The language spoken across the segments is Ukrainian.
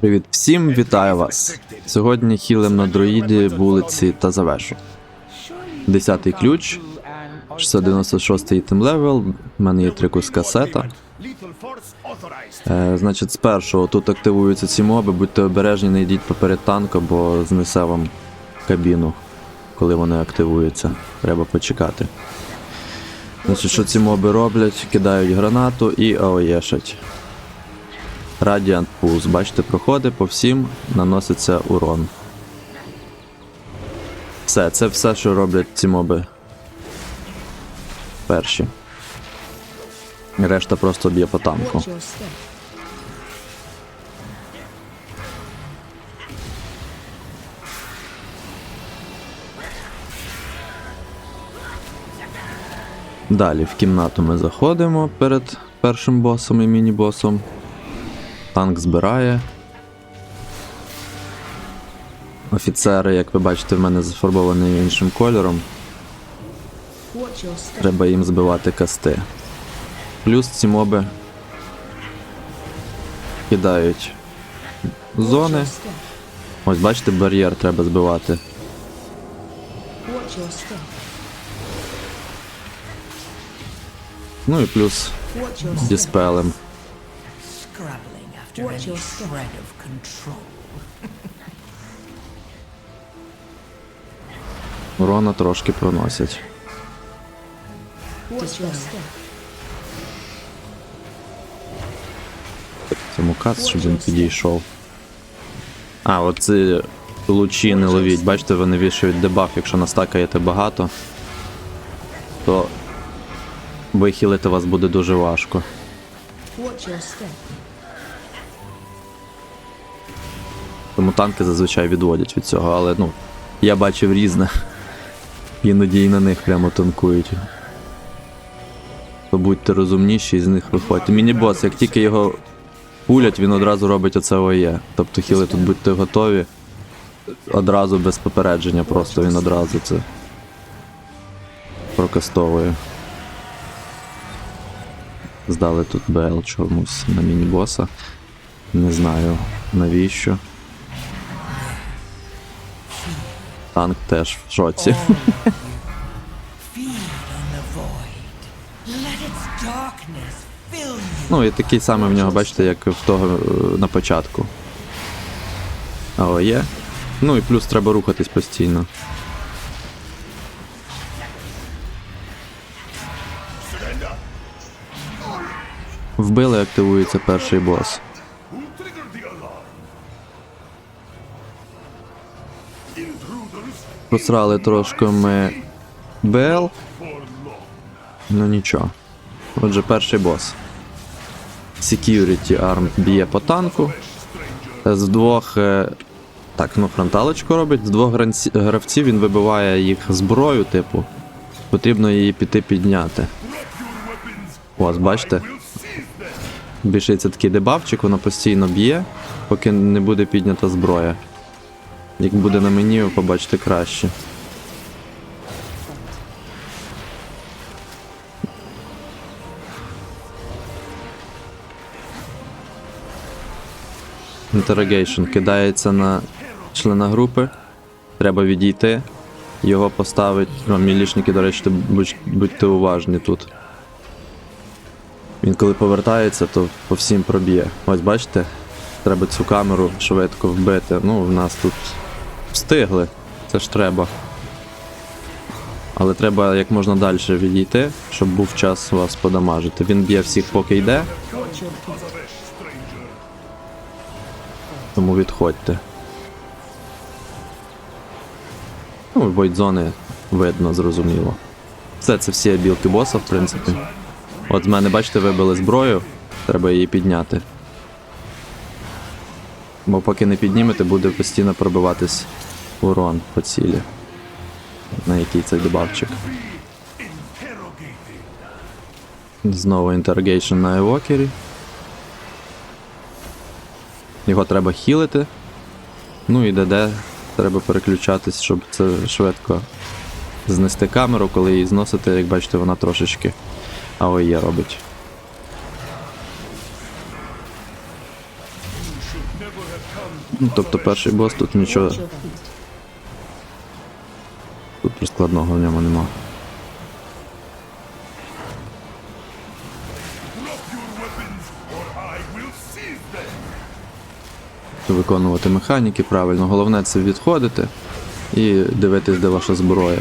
Привіт всім, вітаю вас. Сьогодні хілем на дроїді вулиці та завершу. Десятий ключ, 696 тим левел, в мене є три куска сета. Е, значить, з першого тут активуються ці моби, будьте обережні, не йдіть поперед танка, бо знесе вам кабіну, коли вони активуються. Треба почекати. Значить, що ці моби роблять? Кидають гранату і аоєшать. Radiant Pulse. Бачите, проходить по всім, наноситься урон. Все, це все, що роблять ці моби. Перші. Решта просто б'є по танку. Далі в кімнату ми заходимо перед першим босом і міні-босом. Танк збирає. Офіцери, як ви бачите, в мене зафарбовані іншим кольором. Треба їм збивати касти. Плюс ці моби кидають зони. Ось бачите, бар'єр треба збивати. Ну і плюс діспелем. After Watch any shred of control. Урона трошки проносять. Watch your step. Цьому кац, щоб він підійшов. А, оці лучі не ловіть. Бачите, вони вішають дебаф, якщо настакаєте багато, то вихилити вас буде дуже важко. Тому танки зазвичай відводять від цього, але ну, я бачив різне. Іноді і на них прямо танкують. То будьте розумніші і з них виходьте. Міні-бос, як тільки його пулять, він одразу робить оце ОЄ. Тобто хіли тут будьте готові. Одразу без попередження, просто він одразу це прокастовує. Здали тут БЛ чомусь на міні-боса. Не знаю навіщо. Танк теж в шоці. Ну і такий самий в нього, бачите, як в того е, на початку. Але є. Ну і плюс треба рухатись постійно. Вбили, активується перший бос. Посрали трошки ми БЛ. Ну нічого. Отже, перший бос. Security Arm б'є по танку. З двох. е, Так, ну фронталочку робить. З двох гравців він вибиває їх зброю, типу. Потрібно її піти підняти. Ось, бачите? Більшиться такий дебавчик, воно постійно б'є, поки не буде піднята зброя. Як буде на мені, ви побачите краще. Interrogation кидається на члена групи. Треба відійти. Його поставить. Мілішники, до речі, будь, будьте уважні тут. Він коли повертається, то по всім проб'є. Ось бачите? Треба цю камеру швидко вбити. Ну, в нас тут встигли. Це ж треба. Але треба як можна далі відійти, щоб був час вас подамажити. Він б'є всіх, поки йде, тому відходьте. Ну, войдзони видно, зрозуміло. Все, це всі білки боса, в принципі. От з мене, бачите, вибили зброю, треба її підняти. Бо поки не піднімете, буде постійно пробиватись урон по цілі. На який це дебавчик. Знову інтергейшн на евокері. Його треба хілити. Ну і ДД треба переключатись, щоб це швидко знести камеру, коли її зносите, як бачите, вона трошечки АОЄ робить. Ну, тобто перший бос тут нічого, тут складного в ньому нема. Виконувати механіки правильно. Головне це відходити і дивитись, де ваша зброя.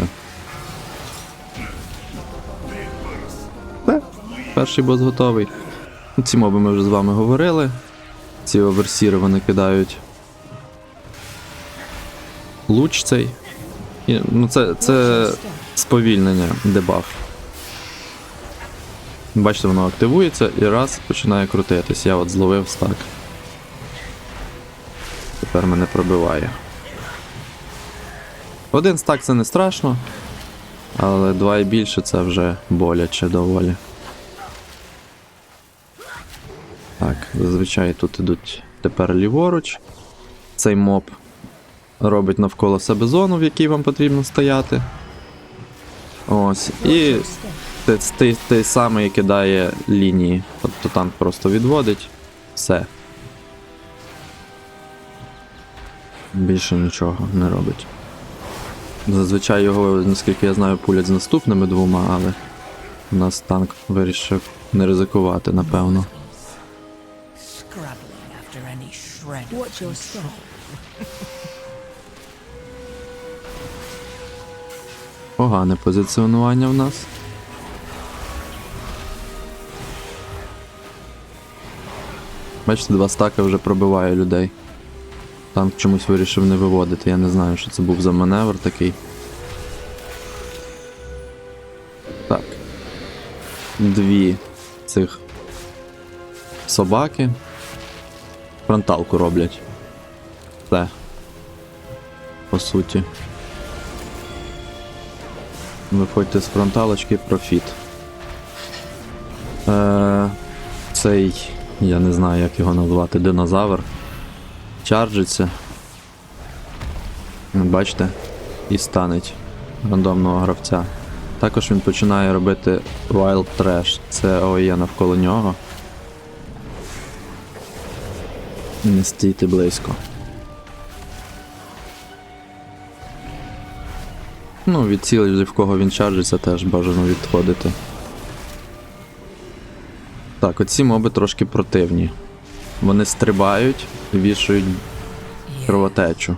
Перший бос готовий. Ці моби ми вже з вами говорили. Ці оверсіри вони кидають луч цей. І, ну це, це сповільнення, дебаф. Бачите, воно активується і раз починає крутитись. Я от зловив стак. Тепер мене пробиває. Один стак це не страшно, але два і більше це вже боляче доволі. Так, зазвичай тут ідуть тепер ліворуч. Цей моб робить навколо себе зону, в якій вам потрібно стояти. Ось. І той, той самий кидає лінії. Тобто танк просто відводить. Все. Більше нічого не робить. Зазвичай його, наскільки я знаю, пулять з наступними двома, але у нас танк вирішив не ризикувати, напевно. Scrabbling after any shred of Watch your step. Погане позиціонування в нас. Бачите, два стака вже пробиває людей. Танк чомусь вирішив не виводити. Я не знаю, що це був за маневр такий. Так. Дві цих собаки. Фронталку роблять. Все. По суті. Виходьте з фронталочки, профіт. Е, цей, я не знаю, як його назвати, динозавр. Чарджиться. Бачите? І станеть рандомного гравця. Також він починає робити Wild Trash. Це ОЄ навколо нього. Не стійте близько. Ну, від цілей, в кого він чаржиться, теж бажано відходити. Так, оці моби трошки противні. Вони стрибають і вішають кровотечу.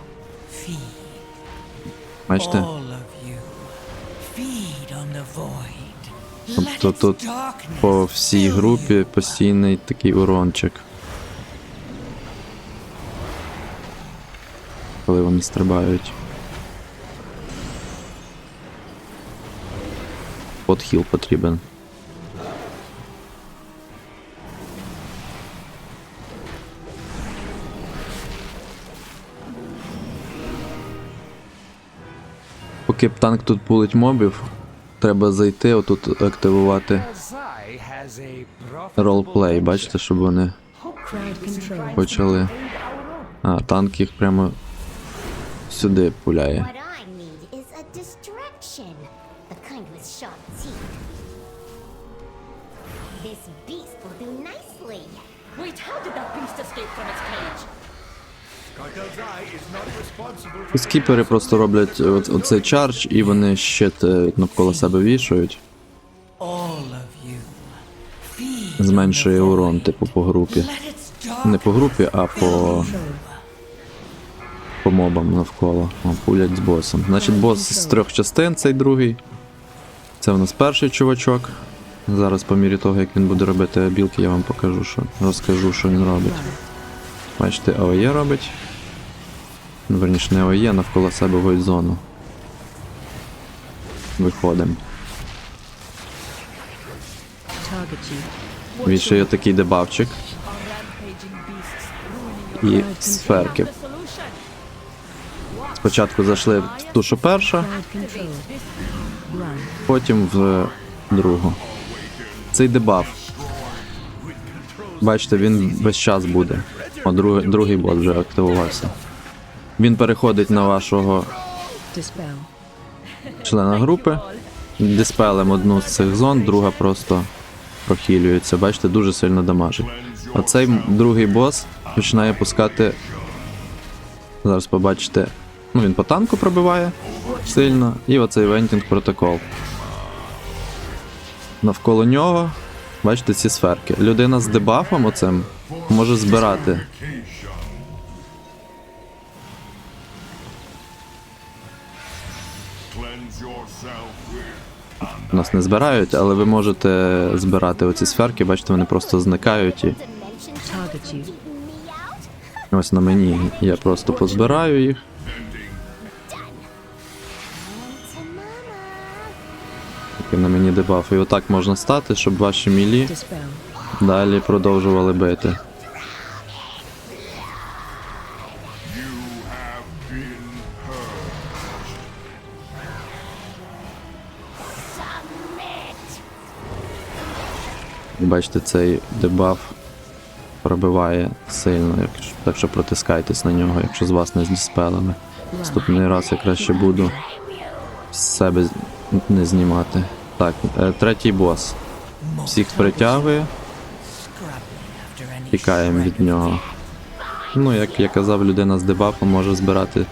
Бачите? Тобто тут по всій групі постійний такий урончик. Коли вони стрибають. Подхіл потрібен. Поки танк тут пулить мобів, треба зайти, отут активувати ролплей, бачите, щоб вони почали. А, танк їх прямо сюди пуляє. Скіпери просто роблять оцей чардж, і вони щит навколо себе вішають, зменшує урон, типу, по групі. Не по групі, а по, по мобам навколо. О, пулять з босом. Значить, бос з трьох частин, цей другий. Це в нас перший чувачок. Зараз, по мірі того, як він буде робити білки, я вам покажу, що розкажу, що він робить. Бачите, АОЄ робить. Ну, Верніше, не АОЄ, навколо себе войд зону. Виходимо. Він ще є такий дебавчик. І сферки. Спочатку зайшли в ту, що перша, потім в другу. Цей дебаф. Бачите, він весь час буде. О, другий, другий бот вже активувався. Він переходить на вашого члена групи. Диспелем одну з цих зон, друга просто прохилюється. Бачите, дуже сильно дамажить. А цей другий бос починає пускати. Зараз побачите. Ну, він по танку пробиває сильно. І оцей вентінг протокол. Навколо нього, бачите, ці сферки. Людина з дебафом оцим може збирати. Нас не збирають, але ви можете збирати оці сферки, бачите, вони просто зникають і ось на мені я просто позбираю їх. І на мені дебаф. І отак можна стати, щоб ваші мілі далі продовжували бити. Бачите, цей дебаф пробиває сильно, так що протискайтесь на нього, якщо з вас не здіспелили. Наступний раз я краще буду себе не знімати. Так, е, третій бос. Всіх притягує, тікаємо від нього. Ну, як я казав, людина з дебафом може збирати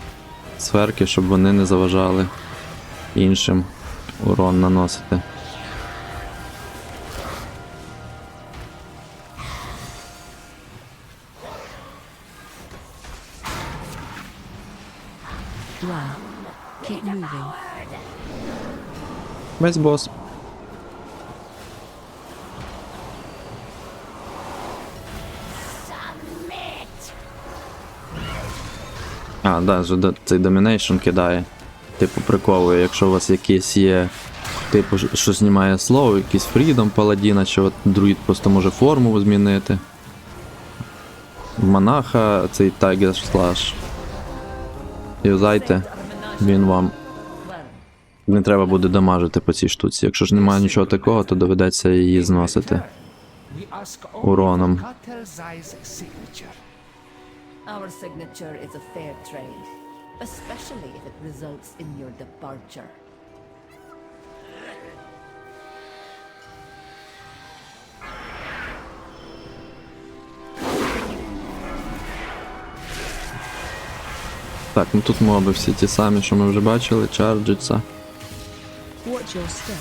сферки, щоб вони не заважали іншим урон наносити. Весь бос. А, да, цей домінейшн кидає. Типу приковує, якщо у вас якийсь є. Типу, що- знімає слово, якийсь фрідом паладіна, чи от друїд просто може форму змінити. Монаха цей Tiger Slash. Юзайте, він вам не треба буде дамажити по цій штуці. Якщо ж немає нічого такого, то доведеться її зносити. Уроном. for Katerzai's signature. Our signature is a fair trade, especially if it results in your departure. Так, ну тут моби всі ті самі, що ми вже бачили, чарджиться. Watch your step.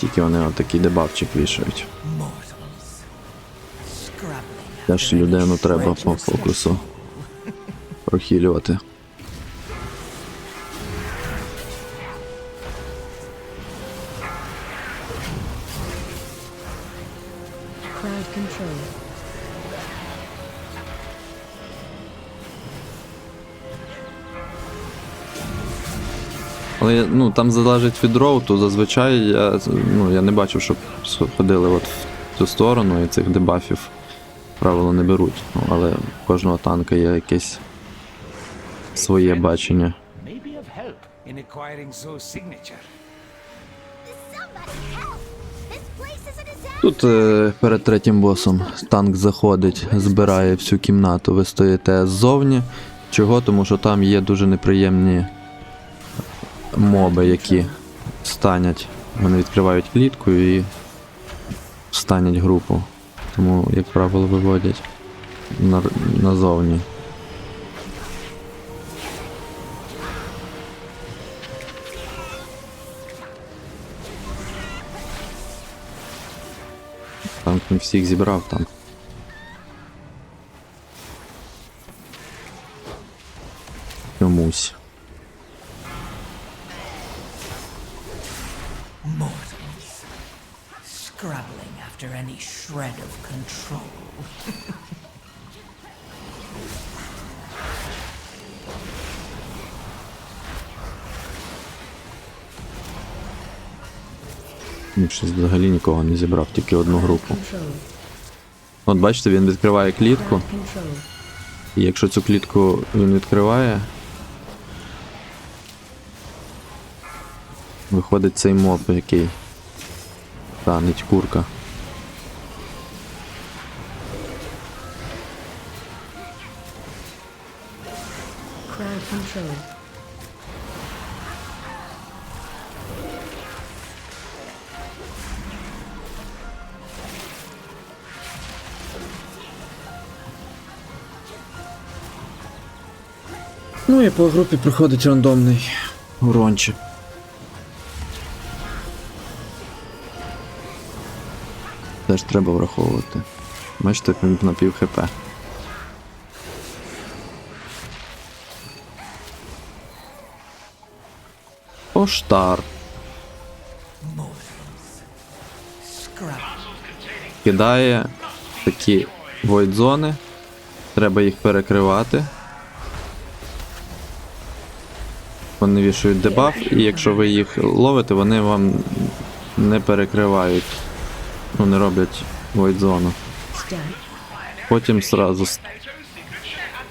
Тільки вони отакий дебавчик вішають. Теж людину треба по фокусу прохилювати. Але ну, там залежить від роуту, зазвичай я, ну, я не бачив, щоб ходили от в цю сторону і цих дебафів правило не беруть. Ну, але у кожного танка є якесь своє бачення. Тут е, перед третім босом танк заходить, збирає всю кімнату. Ви стоїте ззовні. Чого? Тому що там є дуже неприємні моби, які станять. Вони відкривають клітку і станять групу. Тому, як правило, виводять на, назовні. Не всіх зібрав там. Щось взагалі нікого не зібрав, тільки одну групу. От бачите, він відкриває клітку, і якщо цю клітку він відкриває, виходить цей моб, який танить курка. Crowd control. Ну і по групі приходить рандомний урончик. Теж треба враховувати. Бачите, він на пів хп. Scrub. Кидає такі войдзони. Треба їх перекривати. Вони вішають дебаф, і якщо ви їх ловите, вони вам не перекривають. Ну, не роблять войдзону. Потім сразу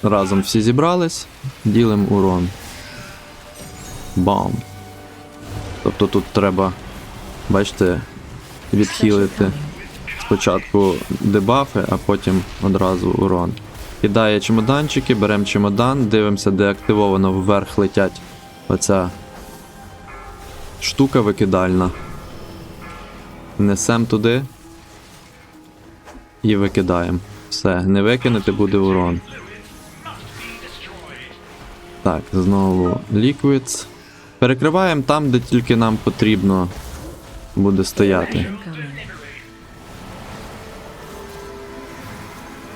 разом всі зібрались, ділимо урон. Бам. Тобто тут треба, бачите, відхилити спочатку дебафи, а потім одразу урон. Кидає чемоданчики, беремо чемодан, дивимося, де активовано вверх летять оця штука викидальна. Несем туди і викидаємо. Все, не викинути буде урон. Так, знову Liquids. Перекриваємо там, де тільки нам потрібно буде стояти.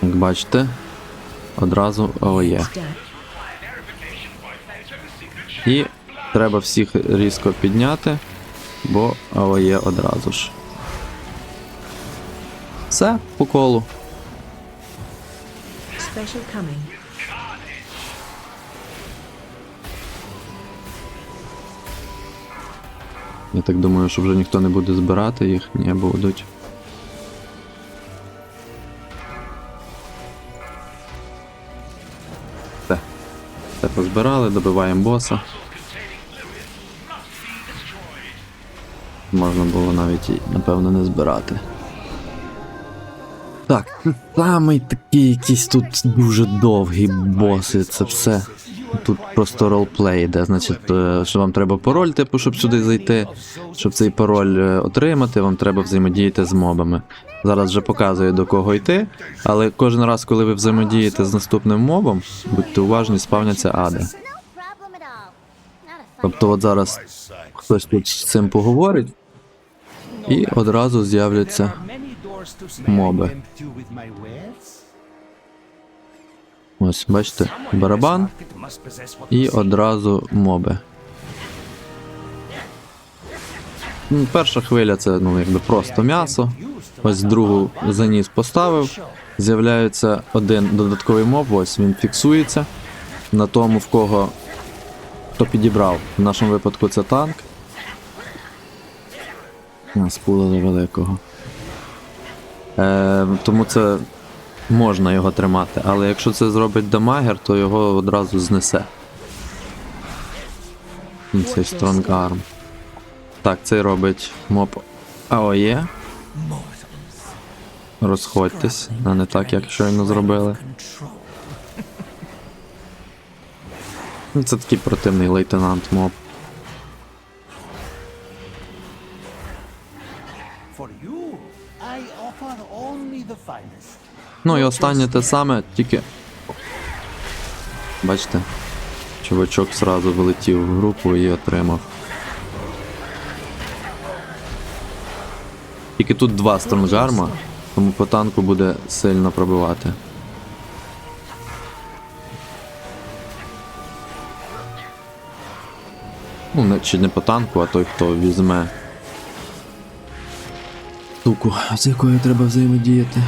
Як бачите, одразу АОЄ. І треба всіх різко підняти, бо АОЄ одразу ж. Все, по колу. Я так думаю, що вже ніхто не буде збирати їх, ні, будуть. Все позбирали, добиваємо боса. Можна було навіть і, напевно, не збирати. Так, самий такий якийсь тут дуже довгі боси, це все. Тут просто ролплей йде. Значить, е, що вам треба пароль, типу, щоб сюди зайти. Щоб цей пароль е, отримати, вам треба взаємодіяти з мобами. Зараз вже показую до кого йти, але кожен раз, коли ви взаємодієте з наступним мобом, будьте уважні, спавняться ади. Тобто, от зараз хтось тут з цим поговорить, і одразу з'являться моби. Ось, бачите, барабан і одразу моби. Ну, Перша хвиля це ну, якби просто м'ясо. Ось другу заніс поставив. З'являється один додатковий моб, ось він фіксується на тому, в кого хто підібрав. В нашому випадку це танк. А, Спулили великого. Е, тому це можна його тримати, але якщо це зробить дамагер, то його одразу знесе. Цей стронгарм. Так, цей робить моб АОЄ. Розходьтесь, а не так, як щойно зробили. Ну, Це такий противний лейтенант моб. Ну і останнє те саме, тільки. Бачите? Чувачок зразу вилетів в групу і отримав. Тільки тут два стронгарма, тому по танку буде сильно пробивати. Ну, чи не по танку, а той, хто візьме. Штуку, з якою треба взаємодіяти.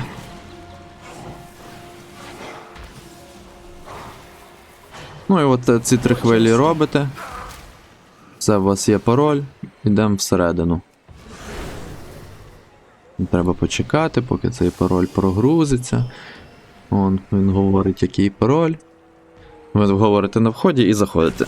Ну і от е, ці три хвилі робите. Це у вас є пароль. Йдемо всередину. Треба почекати, поки цей пароль прогрузиться. Он він говорить, який пароль. Ви говорите на вході і заходите.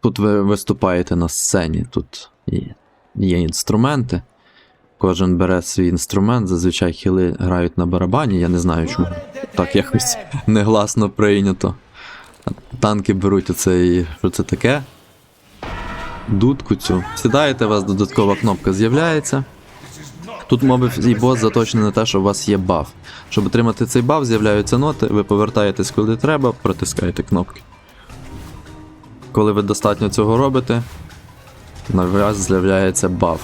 Тут ви виступаєте на сцені, тут є інструменти. Кожен бере свій інструмент, зазвичай хіли грають на барабані, я не знаю чому. Так якось негласно прийнято. Танки беруть оцей. Що це таке? Дудку цю. Сідаєте, у вас додаткова кнопка з'являється. Тут моби і бос заточений на те, що у вас є баф. Щоб отримати цей баф, з'являються ноти, ви повертаєтесь куди треба, протискаєте кнопки. Коли ви достатньо цього робите, на вас з'являється баф.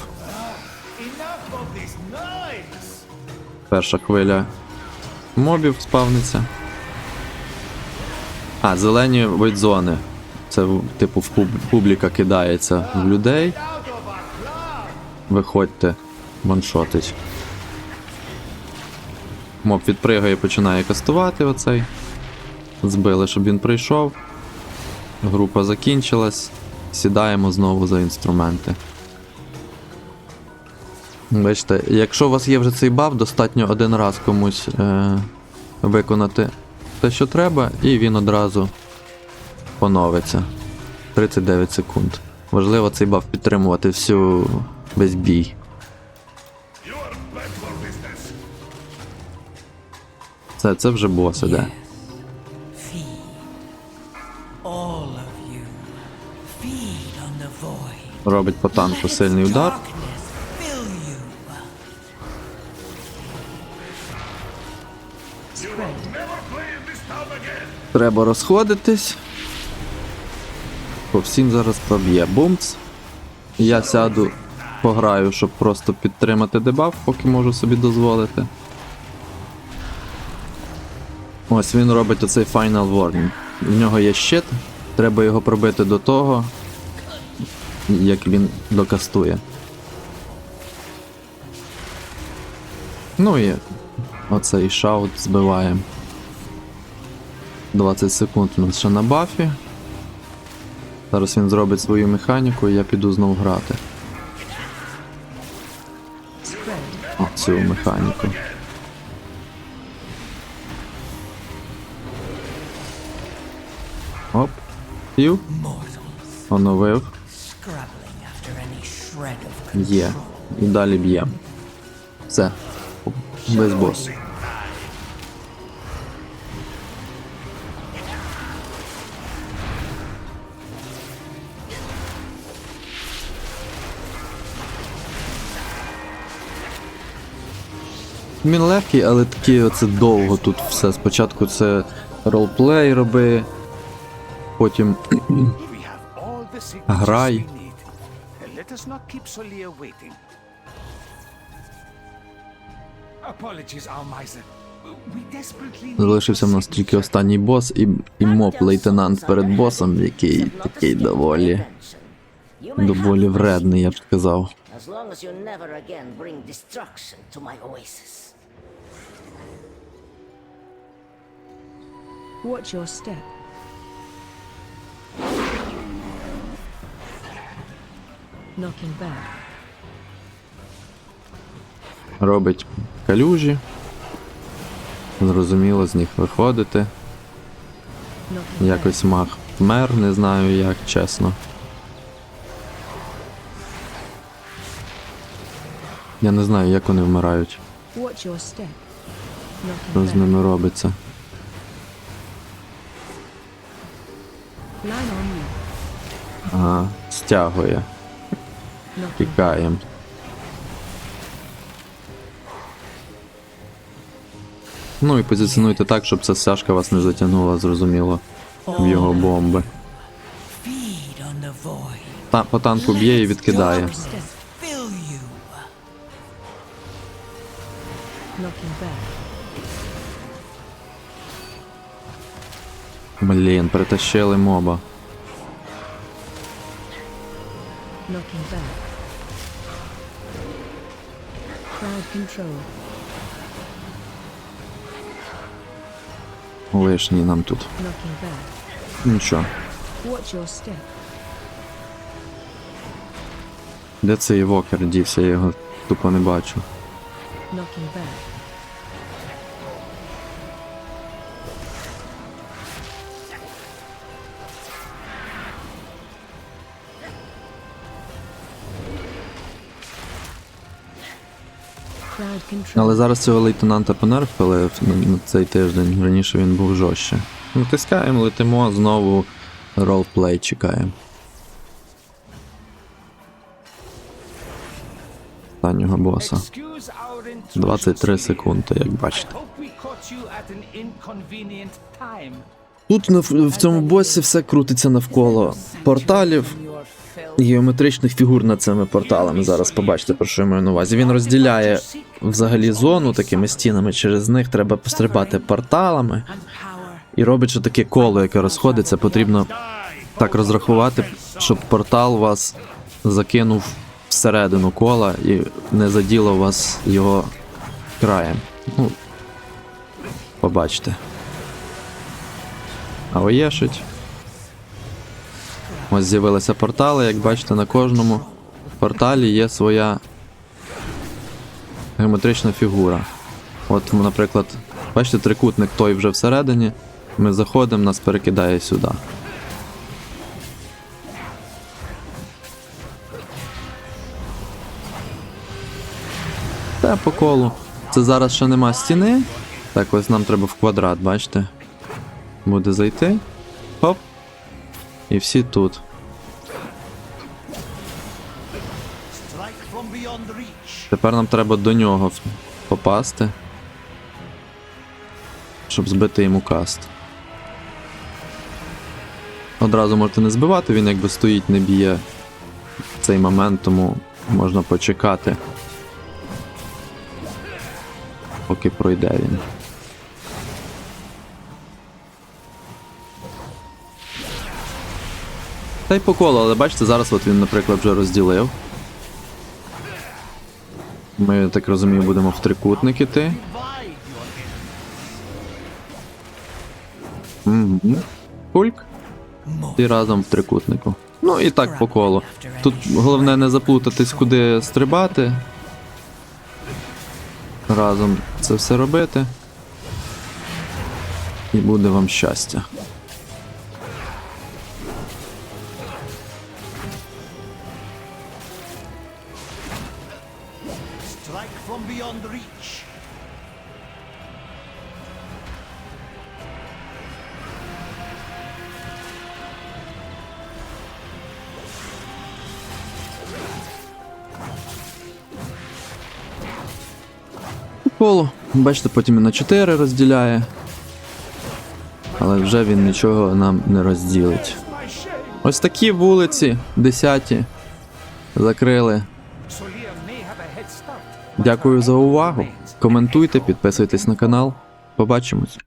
Перша хвиля мобів спавниться. А, зелені войдзони. Це типу в пуб- публіка кидається в людей. Виходьте, ваншотить. Моб відпригає починає кастувати оцей. Збили, щоб він прийшов. Група закінчилась. Сідаємо знову за інструменти. Бачите, якщо у вас є вже цей баф, достатньо один раз комусь е- виконати те, що треба, і він одразу поновиться. 39 секунд. Важливо цей баф підтримувати всю весь бій. Це, це вже бос іде. Робить по танку сильний удар. Треба розходитись. По всім зараз проб'є бумц. Я сяду, пограю, щоб просто підтримати дебаф, поки можу собі дозволити. Ось він робить оцей Final Warning. В нього є щит, треба його пробити до того, як він докастує. Ну і оцей шаут збиваємо. 20 секунд у нас ще на бафі. Зараз він зробить свою механіку і я піду знов грати. Spread. Цю механіку. Оп. Пів. Оновив. Є. І далі б'ємо. Все. Без босу. Він легкий, але такий оце довго тут все. Спочатку це ролплей роби, потім Грай. Залишився в нас тільки останній бос і, і моб лейтенант перед босом, який такий доволі доволі вредний, я б сказав. As long as you never again bring destruction to my oasis. Watch your step. Knocking back. Робить калюжі. Зрозуміло з них виходити. Якось маг вмер, не знаю як, чесно. Я не знаю, як вони вмирають, що з ними робиться. Ага, стягує. Тікаємо. Ну і позиціонуйте так, щоб ця стяжка вас не затягнула, зрозуміло, в його бомби. Та, по танку б'є і відкидає. Knocking back. Блін, притащили моба. Лишній нам тут. Нічого. Де цей вокер дівся, я його тупо не бачу. Knocking back. Але зараз цього лейтенанта понерфили на, цей тиждень. Раніше він був жорстче. Натискаємо, летимо, знову ролплей чекаємо. останнього боса. Excuse our intrusion, 23 секунди, як бачите. Тут в цьому босі все крутиться навколо порталів геометричних фігур над цими порталами. Зараз побачите, про що я маю на увазі. Він розділяє взагалі зону такими стінами. Через них треба пострибати порталами. І робить таке коло, яке розходиться. Потрібно так розрахувати, щоб портал вас закинув всередину кола і не заділо вас його краєм. Ну, побачите. А оєшить. Ось з'явилися портали, як бачите, на кожному порталі є своя геометрична фігура. От, наприклад, бачите, трикутник той вже всередині. Ми заходимо, нас перекидає сюди. Та по колу. Це зараз ще нема стіни. Так, ось нам треба в квадрат, бачите? Буде зайти. Хоп. І всі тут. Тепер нам треба до нього попасти. Щоб збити йому каст. Одразу можете не збивати, він якби стоїть, не б'є в цей момент, тому можна почекати. Поки пройде він. Та й по колу, але бачите, зараз от він, наприклад, вже розділив. Ми, так розумію, будемо в трикутник іти. Угу. Пульк. І разом в трикутнику. Ну і так по колу. Тут головне не заплутатись, куди стрибати. Разом це все робити. І буде вам щастя. Бачите, потім і на 4 розділяє. Але вже він нічого нам не розділить. Ось такі вулиці, десяті. Закрили. Дякую за увагу. Коментуйте, підписуйтесь на канал. Побачимось.